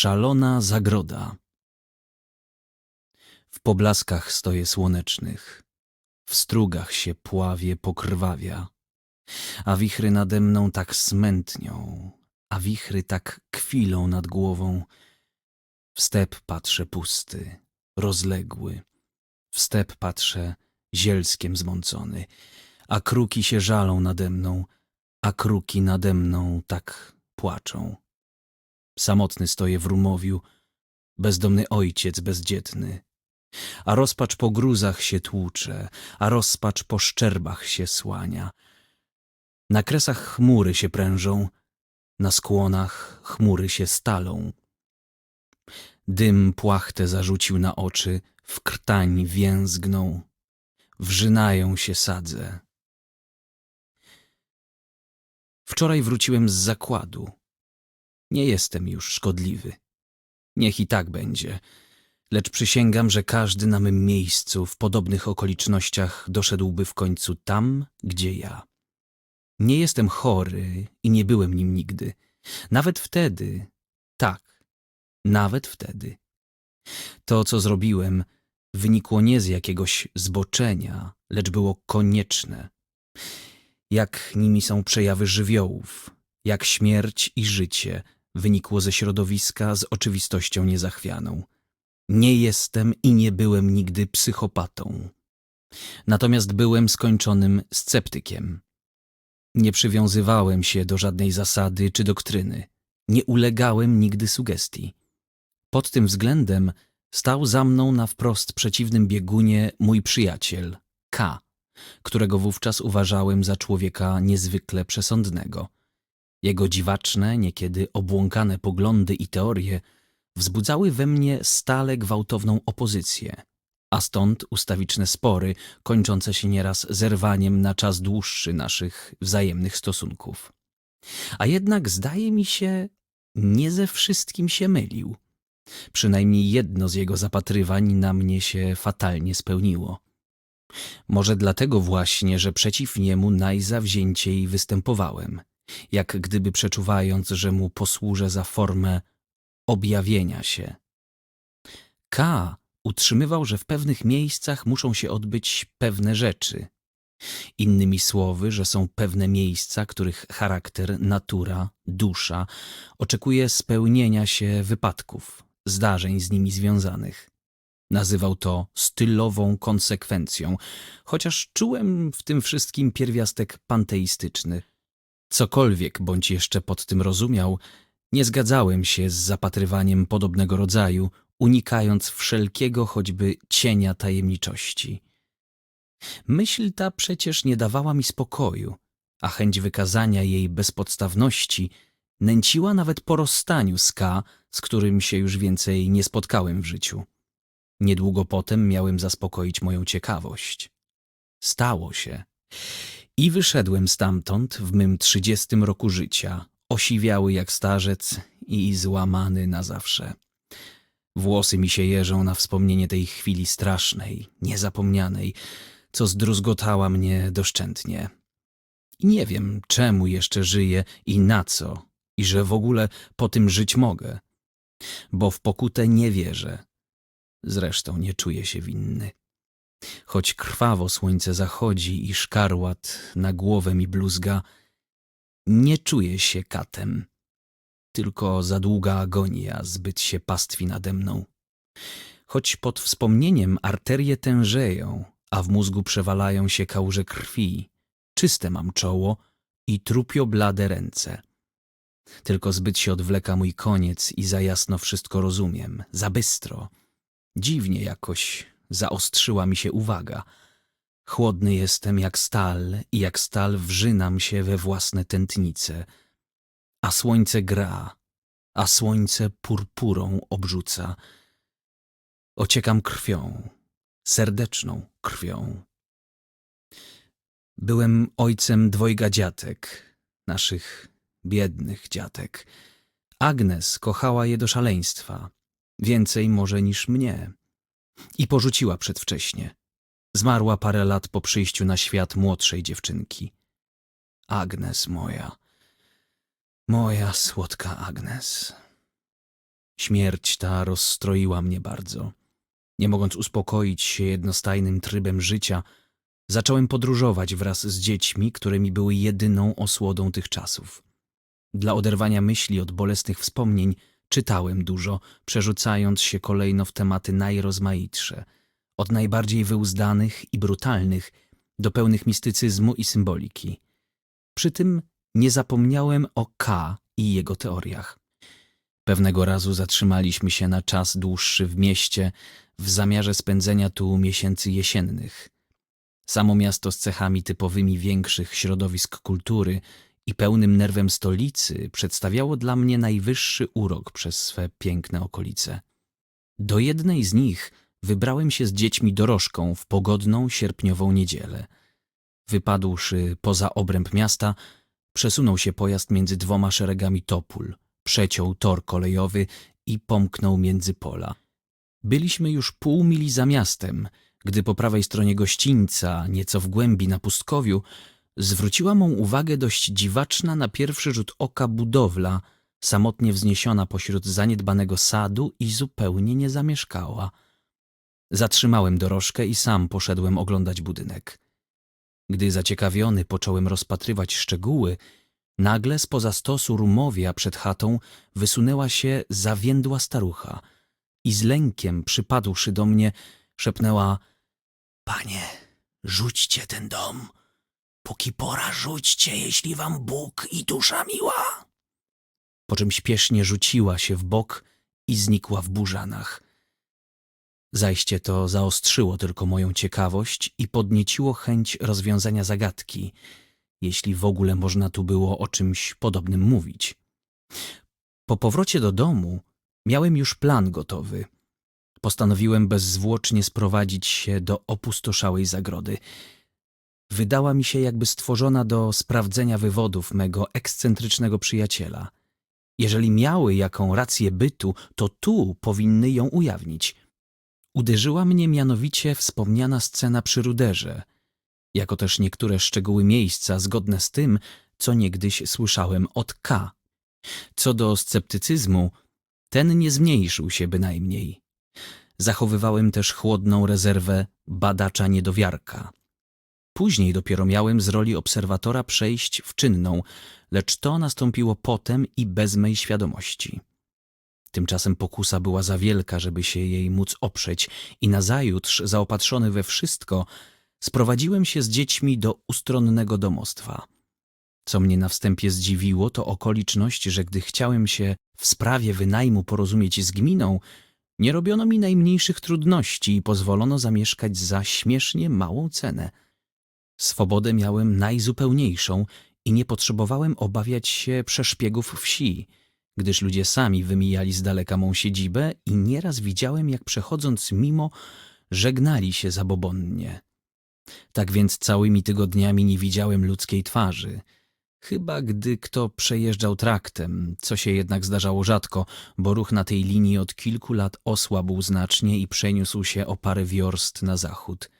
Szalona zagroda. W poblaskach stoję słonecznych, w strugach się pławie pokrwawia, a wichry nade mną tak smętnią, a wichry tak kwilą nad głową. W step patrzę pusty, rozległy, w step patrzę zielskiem zmącony, a kruki się żalą nade mną, a kruki nade mną tak płaczą. Samotny stoję w rumowiu, bezdomny ojciec bezdzietny. A rozpacz po gruzach się tłucze, a rozpacz po szczerbach się słania. Na kresach chmury się prężą, na skłonach chmury się stalą. Dym płachtę zarzucił na oczy, w krtań więzgną, wrzynają się sadze. Wczoraj wróciłem z zakładu. Nie jestem już szkodliwy. Niech i tak będzie. Lecz przysięgam, że każdy na mym miejscu w podobnych okolicznościach doszedłby w końcu tam, gdzie ja. Nie jestem chory i nie byłem nim nigdy. Nawet wtedy, tak, nawet wtedy. To, co zrobiłem, wynikło nie z jakiegoś zboczenia, lecz było konieczne. Jak nimi są przejawy żywiołów, jak śmierć i życie wynikło ze środowiska z oczywistością niezachwianą. Nie jestem i nie byłem nigdy psychopatą. Natomiast byłem skończonym sceptykiem. Nie przywiązywałem się do żadnej zasady czy doktryny. Nie ulegałem nigdy sugestii. Pod tym względem stał za mną na wprost przeciwnym biegunie mój przyjaciel, K, którego wówczas uważałem za człowieka niezwykle przesądnego. Jego dziwaczne, niekiedy obłąkane poglądy i teorie wzbudzały we mnie stale gwałtowną opozycję, a stąd ustawiczne spory, kończące się nieraz zerwaniem na czas dłuższy naszych wzajemnych stosunków. A jednak zdaje mi się, nie ze wszystkim się mylił. Przynajmniej jedno z jego zapatrywań na mnie się fatalnie spełniło. Może dlatego właśnie, że przeciw niemu najzawzięciej występowałem, jak gdyby przeczuwając, że mu posłużę za formę objawienia się. K utrzymywał, że w pewnych miejscach muszą się odbyć pewne rzeczy. Innymi słowy, że są pewne miejsca, których charakter, natura, dusza oczekuje spełnienia się wypadków, zdarzeń z nimi związanych. Nazywał to stylową konsekwencją, chociaż czułem w tym wszystkim pierwiastek panteistyczny. Cokolwiek bądź jeszcze pod tym rozumiał, nie zgadzałem się z zapatrywaniem podobnego rodzaju, unikając wszelkiego choćby cienia tajemniczości. Myśl ta przecież nie dawała mi spokoju, a chęć wykazania jej bezpodstawności nęciła nawet po rozstaniu z K, z którym się już więcej nie spotkałem w życiu. Niedługo potem miałem zaspokoić moją ciekawość. Stało się. I wyszedłem stamtąd w mym trzydziestym roku życia, osiwiały jak starzec i złamany na zawsze. Włosy mi się jeżą na wspomnienie tej chwili strasznej, niezapomnianej, co zdruzgotała mnie doszczętnie. I nie wiem, czemu jeszcze żyję i na co, i że w ogóle po tym żyć mogę. Bo w pokutę nie wierzę. Zresztą nie czuję się winny. Choć krwawo słońce zachodzi i szkarłat na głowę mi bluzga, nie czuję się katem. Tylko za długa agonia zbyt się pastwi nade mną. Choć pod wspomnieniem arterie tężeją, a w mózgu przewalają się kałuże krwi, czyste mam czoło i trupio blade ręce. Tylko zbyt się odwleka mój koniec i za jasno wszystko rozumiem, za bystro. Dziwnie jakoś zaostrzyła mi się uwaga. Chłodny jestem jak stal i jak stal wrzynam się we własne tętnice. A słońce gra, a słońce purpurą obrzuca. Ociekam krwią, serdeczną krwią. Byłem ojcem dwojga dziatek, naszych biednych dziatek. Agnes kochała je do szaleństwa, więcej może niż mnie. I porzuciła przedwcześnie. Zmarła parę lat po przyjściu na świat młodszej dziewczynki. Agnes moja, moja słodka Agnes. Śmierć ta rozstroiła mnie bardzo. Nie mogąc uspokoić się jednostajnym trybem życia, zacząłem podróżować wraz z dziećmi, które mi były jedyną osłodą tych czasów. Dla oderwania myśli od bolesnych wspomnień czytałem dużo, przerzucając się kolejno w tematy najrozmaitsze, od najbardziej wyuzdanych i brutalnych do pełnych mistycyzmu i symboliki. Przy tym nie zapomniałem o K i jego teoriach. Pewnego razu zatrzymaliśmy się na czas dłuższy w mieście w zamiarze spędzenia tu miesięcy jesiennych. Samo miasto z cechami typowymi większych środowisk kultury i pełnym nerwem stolicy przedstawiało dla mnie najwyższy urok przez swe piękne okolice. Do jednej z nich wybrałem się z dziećmi dorożką w pogodną sierpniową niedzielę. Wypadłszy poza obręb miasta, przesunął się pojazd między dwoma szeregami topól, przeciął tor kolejowy i pomknął między pola. Byliśmy już pół mili za miastem, gdy po prawej stronie gościńca, nieco w głębi na pustkowiu, zwróciła mą uwagę dość dziwaczna na pierwszy rzut oka budowla, samotnie wzniesiona pośród zaniedbanego sadu i zupełnie niezamieszkała. Zatrzymałem dorożkę i sam poszedłem oglądać budynek. Gdy zaciekawiony począłem rozpatrywać szczegóły, nagle spoza stosu rumowia przed chatą wysunęła się zawiędła starucha i z lękiem przypadłszy do mnie szepnęła Panie, rzućcie ten dom. Póki pora rzućcie, jeśli wam Bóg i dusza miła. Po czym śpiesznie rzuciła się w bok i znikła w burzanach. Zajście to zaostrzyło tylko moją ciekawość i podnieciło chęć rozwiązania zagadki, jeśli w ogóle można tu było o czymś podobnym mówić. Po powrocie do domu miałem już plan gotowy. Postanowiłem bezzwłocznie sprowadzić się do opustoszałej zagrody. Wydała mi się jakby stworzona do sprawdzenia wywodów mego ekscentrycznego przyjaciela. Jeżeli miały jaką rację bytu, to tu powinny ją ujawnić. Uderzyła mnie mianowicie wspomniana scena przy ruderze, jako też niektóre szczegóły miejsca zgodne z tym, co niegdyś słyszałem od K. Co do sceptycyzmu, ten nie zmniejszył się bynajmniej. Zachowywałem też chłodną rezerwę badacza niedowiarka. Później dopiero miałem z roli obserwatora przejść w czynną, lecz to nastąpiło potem i bez mej świadomości. Tymczasem pokusa była za wielka, żeby się jej móc oprzeć i nazajutrz, zaopatrzony we wszystko, sprowadziłem się z dziećmi do ustronnego domostwa. Co mnie na wstępie zdziwiło, to okoliczność, że gdy chciałem się w sprawie wynajmu porozumieć z gminą, nie robiono mi najmniejszych trudności i pozwolono zamieszkać za śmiesznie małą cenę. Swobodę miałem najzupełniejszą i nie potrzebowałem obawiać się przeszpiegów wsi, gdyż ludzie sami wymijali z daleka mą siedzibę i nieraz widziałem, jak przechodząc mimo, żegnali się zabobonnie. Tak więc całymi tygodniami nie widziałem ludzkiej twarzy – Chyba gdy kto przejeżdżał traktem, co się jednak zdarzało rzadko, bo ruch na tej linii od kilku lat osłabł znacznie i przeniósł się o parę wiorst na zachód.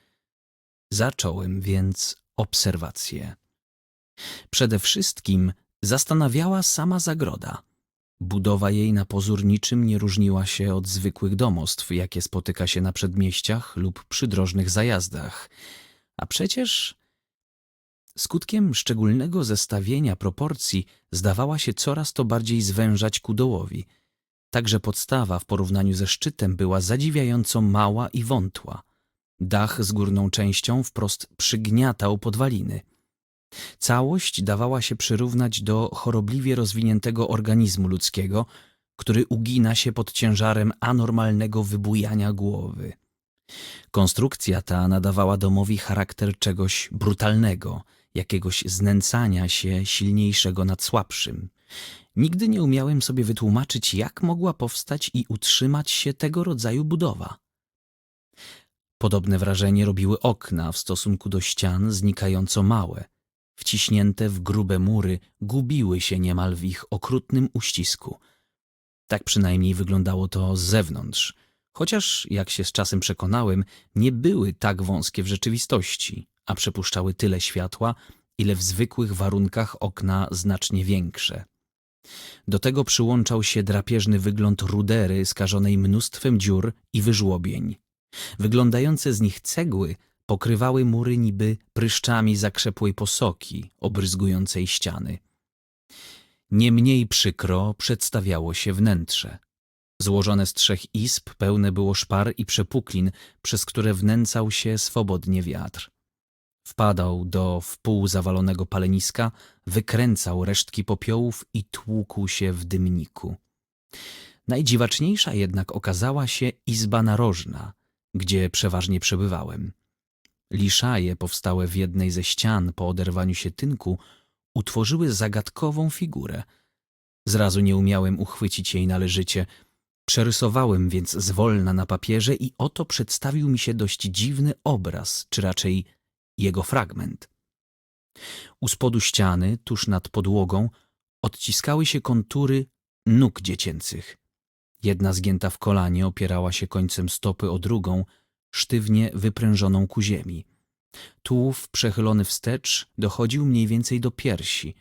Zacząłem więc obserwację. Przede wszystkim zastanawiała sama zagroda. Budowa jej na pozór niczym nie różniła się od zwykłych domostw, jakie spotyka się na przedmieściach lub przydrożnych zajazdach. A przecież Skutkiem szczególnego zestawienia proporcji zdawała się coraz to bardziej zwężać ku dołowi. Także podstawa w porównaniu ze szczytem była zadziwiająco mała i wątła. Dach z górną częścią wprost przygniatał podwaliny. Całość dawała się przyrównać do chorobliwie rozwiniętego organizmu ludzkiego, który ugina się pod ciężarem anormalnego wybujania głowy. Konstrukcja ta nadawała domowi charakter czegoś brutalnego – jakiegoś znęcania się silniejszego nad słabszym. Nigdy nie umiałem sobie wytłumaczyć, jak mogła powstać i utrzymać się tego rodzaju budowa. Podobne wrażenie robiły okna w stosunku do ścian znikająco małe. Wciśnięte w grube mury, gubiły się niemal w ich okrutnym uścisku. Tak przynajmniej wyglądało to z zewnątrz, chociaż, jak się z czasem przekonałem, nie były tak wąskie w rzeczywistości a przepuszczały tyle światła, ile w zwykłych warunkach okna znacznie większe. Do tego przyłączał się drapieżny wygląd rudery skażonej mnóstwem dziur i wyżłobień. Wyglądające z nich cegły pokrywały mury niby pryszczami zakrzepłej posoki obryzgującej ściany. Nie mniej przykro przedstawiało się wnętrze. Złożone z trzech izb pełne było szpar i przepuklin, przez które wnęcał się swobodnie wiatr. Wpadał do wpół zawalonego paleniska, wykręcał resztki popiołów i tłukł się w dymniku. Najdziwaczniejsza jednak okazała się izba narożna, gdzie przeważnie przebywałem. Liszaje powstałe w jednej ze ścian po oderwaniu się tynku utworzyły zagadkową figurę. Zrazu nie umiałem uchwycić jej należycie. Przerysowałem więc zwolna na papierze i oto przedstawił mi się dość dziwny obraz, czy raczej jego fragment. U spodu ściany, tuż nad podłogą, odciskały się kontury nóg dziecięcych. Jedna zgięta w kolanie opierała się końcem stopy o drugą, sztywnie wyprężoną ku ziemi. Tułów przechylony wstecz dochodził mniej więcej do piersi.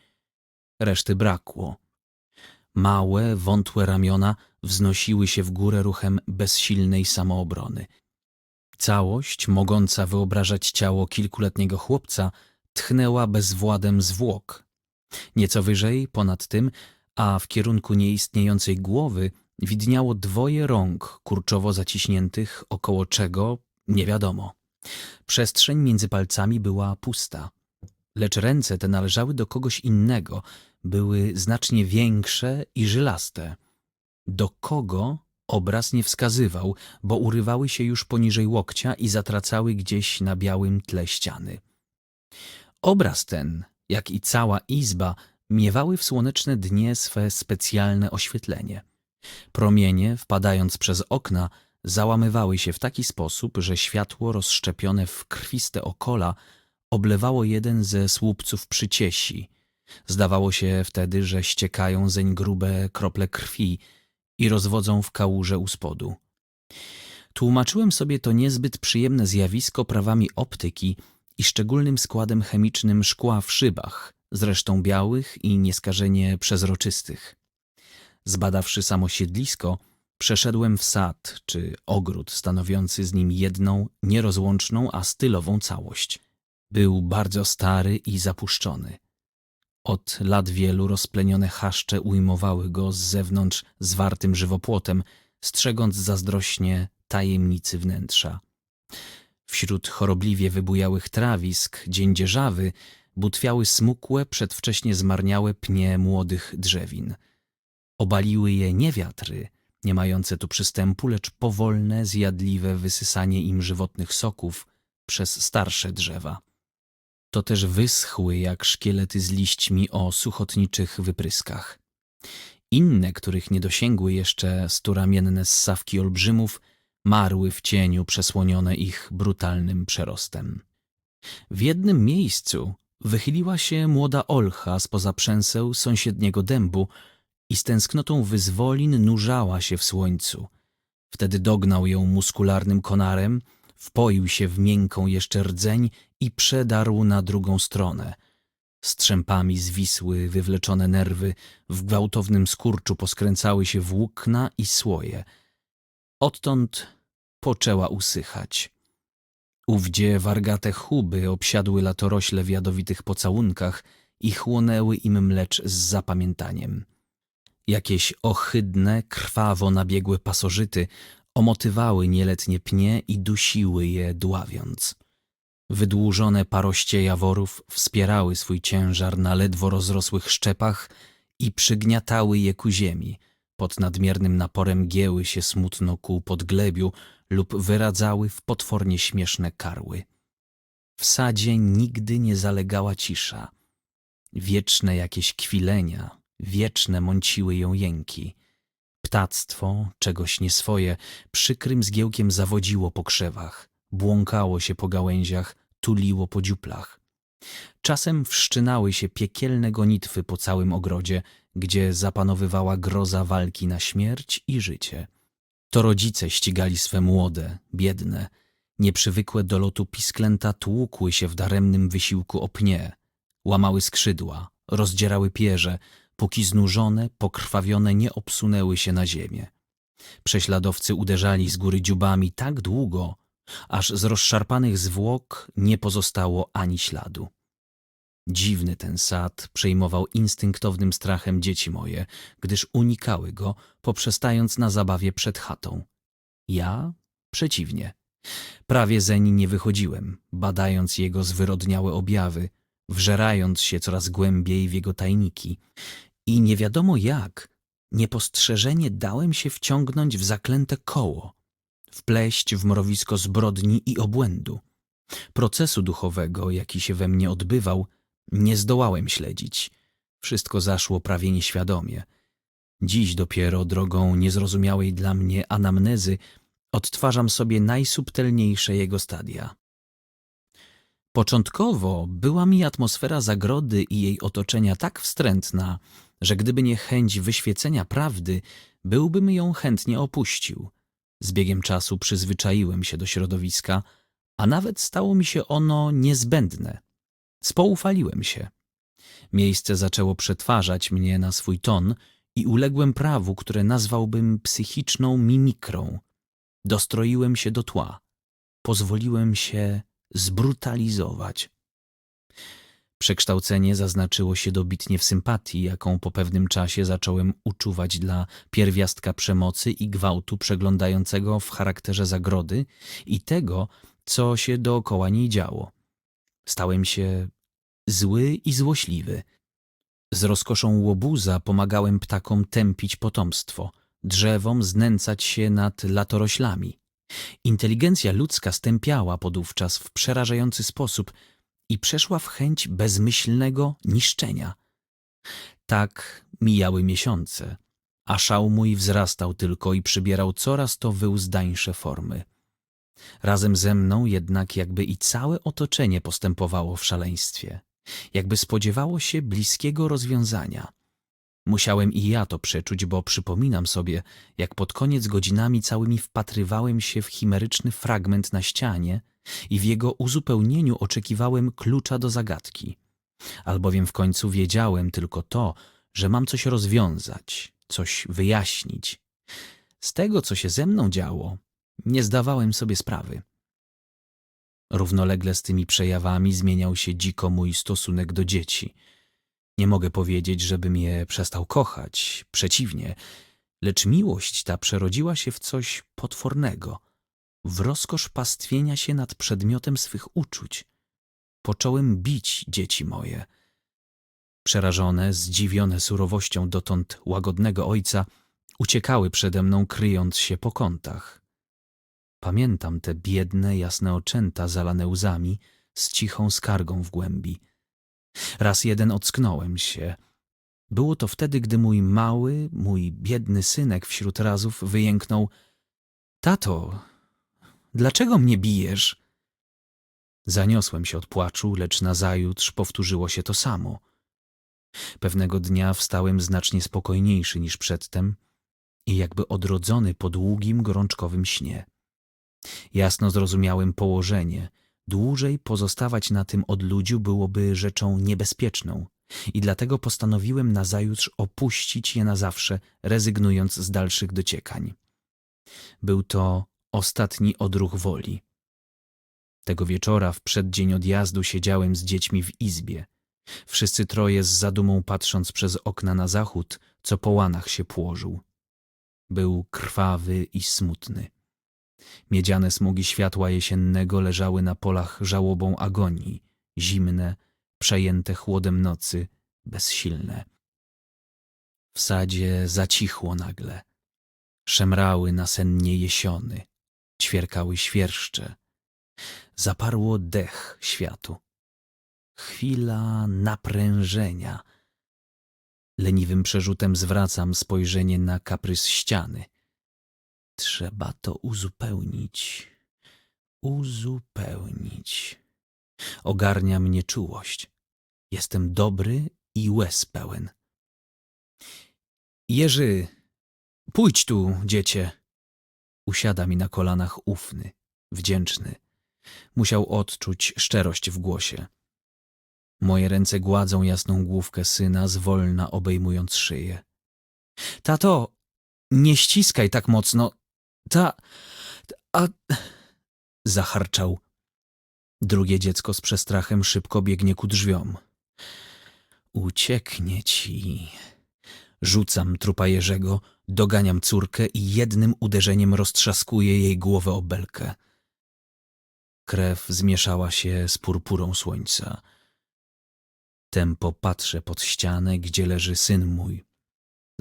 Reszty brakło. Małe, wątłe ramiona wznosiły się w górę ruchem bezsilnej samoobrony. Całość, mogąca wyobrażać ciało kilkuletniego chłopca, tchnęła bezwładem zwłok. Nieco wyżej, ponad tym, a w kierunku nieistniejącej głowy, widniało dwoje rąk kurczowo zaciśniętych, około czego nie wiadomo. Przestrzeń między palcami była pusta. Lecz ręce te należały do kogoś innego, były znacznie większe i żylaste. Do kogo obraz nie wskazywał, bo urywały się już poniżej łokcia i zatracały gdzieś na białym tle ściany. Obraz ten, jak i cała izba, miewały w słoneczne dnie swe specjalne oświetlenie. Promienie, wpadając przez okna, załamywały się w taki sposób, że światło rozszczepione w krwiste okola oblewało jeden ze słupców przyciesi. Zdawało się wtedy, że ściekają zeń grube krople krwi i rozwodzą w kałuże u spodu. Tłumaczyłem sobie to niezbyt przyjemne zjawisko prawami optyki i szczególnym składem chemicznym szkła w szybach, zresztą białych i nieskażenie przezroczystych. Zbadawszy samo siedlisko, przeszedłem w sad czy ogród stanowiący z nim jedną, nierozłączną, a stylową całość. Był bardzo stary i zapuszczony. Od lat wielu rozplenione chaszcze ujmowały go z zewnątrz zwartym żywopłotem, strzegąc zazdrośnie tajemnicy wnętrza. Wśród chorobliwie wybujałych trawisk, dzień dzierżawy, butwiały smukłe, przedwcześnie zmarniałe pnie młodych drzewin. Obaliły je nie wiatry, nie mające tu przystępu, lecz powolne, zjadliwe wysysanie im żywotnych soków przez starsze drzewa. To też wyschły jak szkielety z liśćmi o suchotniczych wypryskach. Inne, których nie dosięgły jeszcze sturamienne ssawki olbrzymów, marły w cieniu przesłonione ich brutalnym przerostem. W jednym miejscu wychyliła się młoda olcha spoza przęseł sąsiedniego dębu i z tęsknotą wyzwolin nurzała się w słońcu. Wtedy dognał ją muskularnym konarem, wpoił się w miękką jeszcze rdzeń i przedarł na drugą stronę. Strzępami zwisły wywleczone nerwy, w gwałtownym skurczu poskręcały się włókna i słoje. Odtąd poczęła usychać. Ówdzie wargate chuby obsiadły latorośle w jadowitych pocałunkach i chłonęły im mlecz z zapamiętaniem. Jakieś ohydne, krwawo nabiegłe pasożyty omotywały nieletnie pnie i dusiły je dławiąc. Wydłużone paroście jaworów wspierały swój ciężar na ledwo rozrosłych szczepach i przygniatały je ku ziemi. Pod nadmiernym naporem gieły się smutno ku podglebiu lub wyradzały w potwornie śmieszne karły. W sadzie nigdy nie zalegała cisza. Wieczne jakieś kwilenia, wieczne mąciły ją jęki. Ptactwo, czegoś nieswoje, przykrym zgiełkiem zawodziło po krzewach, błąkało się po gałęziach, tuliło po dziuplach. Czasem wszczynały się piekielne gonitwy po całym ogrodzie, gdzie zapanowywała groza walki na śmierć i życie. To rodzice ścigali swe młode, biedne, nieprzywykłe do lotu pisklęta tłukły się w daremnym wysiłku o pnie, łamały skrzydła, rozdzierały pierze, póki znużone, pokrwawione nie obsunęły się na ziemię. Prześladowcy uderzali z góry dziubami tak długo, aż z rozszarpanych zwłok nie pozostało ani śladu. Dziwny ten sad przejmował instynktownym strachem dzieci moje, gdyż unikały go, poprzestając na zabawie przed chatą. Ja przeciwnie. Prawie zeń nie wychodziłem, badając jego zwyrodniałe objawy, wżerając się coraz głębiej w jego tajniki. I nie wiadomo jak, niepostrzeżenie dałem się wciągnąć w zaklęte koło, wpleść w mrowisko zbrodni i obłędu. Procesu duchowego, jaki się we mnie odbywał, nie zdołałem śledzić. Wszystko zaszło prawie nieświadomie. Dziś dopiero drogą niezrozumiałej dla mnie anamnezy odtwarzam sobie najsubtelniejsze jego stadia. Początkowo była mi atmosfera zagrody i jej otoczenia tak wstrętna, że gdyby nie chęć wyświecenia prawdy, byłbym ją chętnie opuścił. Z biegiem czasu przyzwyczaiłem się do środowiska, a nawet stało mi się ono niezbędne. Spoufaliłem się. Miejsce zaczęło przetwarzać mnie na swój ton i uległem prawu, które nazwałbym psychiczną mimikrą. Dostroiłem się do tła. Pozwoliłem się zbrutalizować. Przekształcenie zaznaczyło się dobitnie w sympatii, jaką po pewnym czasie zacząłem uczuwać dla pierwiastka przemocy i gwałtu przeglądającego w charakterze zagrody i tego, co się dookoła niej działo. Stałem się zły i złośliwy. Z rozkoszą łobuza pomagałem ptakom tępić potomstwo, drzewom znęcać się nad latoroślami. Inteligencja ludzka stępiała podówczas w przerażający sposób i przeszła w chęć bezmyślnego niszczenia. Tak mijały miesiące, a szał mój wzrastał tylko i przybierał coraz to wyuzdańsze formy. Razem ze mną jednak jakby i całe otoczenie postępowało w szaleństwie, jakby spodziewało się bliskiego rozwiązania. Musiałem i ja to przeczuć, bo przypominam sobie, jak pod koniec godzinami całymi wpatrywałem się w chimeryczny fragment na ścianie i w jego uzupełnieniu oczekiwałem klucza do zagadki. Albowiem w końcu wiedziałem tylko to, że mam coś rozwiązać, coś wyjaśnić. Z tego, co się ze mną działo, nie zdawałem sobie sprawy. Równolegle z tymi przejawami zmieniał się dziko mój stosunek do dzieci. Nie mogę powiedzieć, żebym je przestał kochać, przeciwnie, lecz miłość ta przerodziła się w coś potwornego, w rozkosz pastwienia się nad przedmiotem swych uczuć. Począłem bić dzieci moje. Przerażone, zdziwione surowością dotąd łagodnego ojca, uciekały przede mną, kryjąc się po kątach. Pamiętam te biedne, jasne oczęta zalane łzami, z cichą skargą w głębi. Raz jeden ocknąłem się. Było to wtedy, gdy mój mały, mój biedny synek wśród razów wyjęknął — Tato, dlaczego mnie bijesz? Zaniosłem się od płaczu, lecz nazajutrz powtórzyło się to samo. Pewnego dnia wstałem znacznie spokojniejszy niż przedtem i jakby odrodzony po długim, gorączkowym śnie. Jasno zrozumiałem położenie. Dłużej pozostawać na tym odludziu byłoby rzeczą niebezpieczną i dlatego postanowiłem nazajutrz opuścić je na zawsze, rezygnując z dalszych dociekań. Był to ostatni odruch woli. Tego wieczora w przeddzień odjazdu siedziałem z dziećmi w izbie. Wszyscy troje z zadumą patrząc przez okna na zachód, co po łanach się płożył. Był krwawy i smutny. Miedziane smugi światła jesiennego leżały na polach żałobą agonii, zimne, przejęte chłodem nocy, bezsilne. W sadzie zacichło nagle. Szemrały nasennie jesiony, ćwierkały świerszcze. Zaparło dech światu. Chwila naprężenia. Leniwym przerzutem zwracam spojrzenie na kaprys ściany – Trzeba to uzupełnić. Uzupełnić. Ogarnia mnie czułość. Jestem dobry i łez pełen. Jerzy, pójdź tu, dziecię. Usiada mi na kolanach ufny, wdzięczny. Musiał odczuć szczerość w głosie. Moje ręce gładzą jasną główkę syna, zwolna obejmując szyję. Tato, nie ściskaj tak mocno. Ta. A. Zacharczał. Drugie dziecko z przestrachem szybko biegnie ku drzwiom. Ucieknie ci. Rzucam trupa Jerzego, doganiam córkę i jednym uderzeniem roztrzaskuję jej głowę o belkę. Krew zmieszała się z purpurą słońca. Tempo patrzę pod ścianę, gdzie leży syn mój.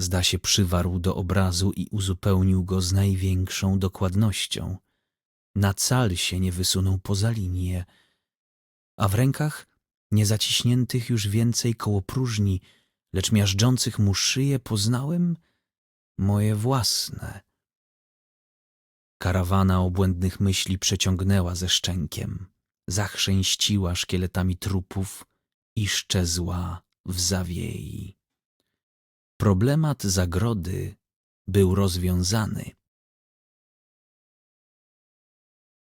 Zda się przywarł do obrazu i uzupełnił go z największą dokładnością. Na cal się nie wysunął poza linię, a w rękach nie zaciśniętych już więcej koło próżni, lecz miażdżących mu szyję poznałem moje własne. Karawana obłędnych myśli przeciągnęła ze szczękiem, zachrzęściła szkieletami trupów i szczezła w zawiei. Problemat zagrody był rozwiązany.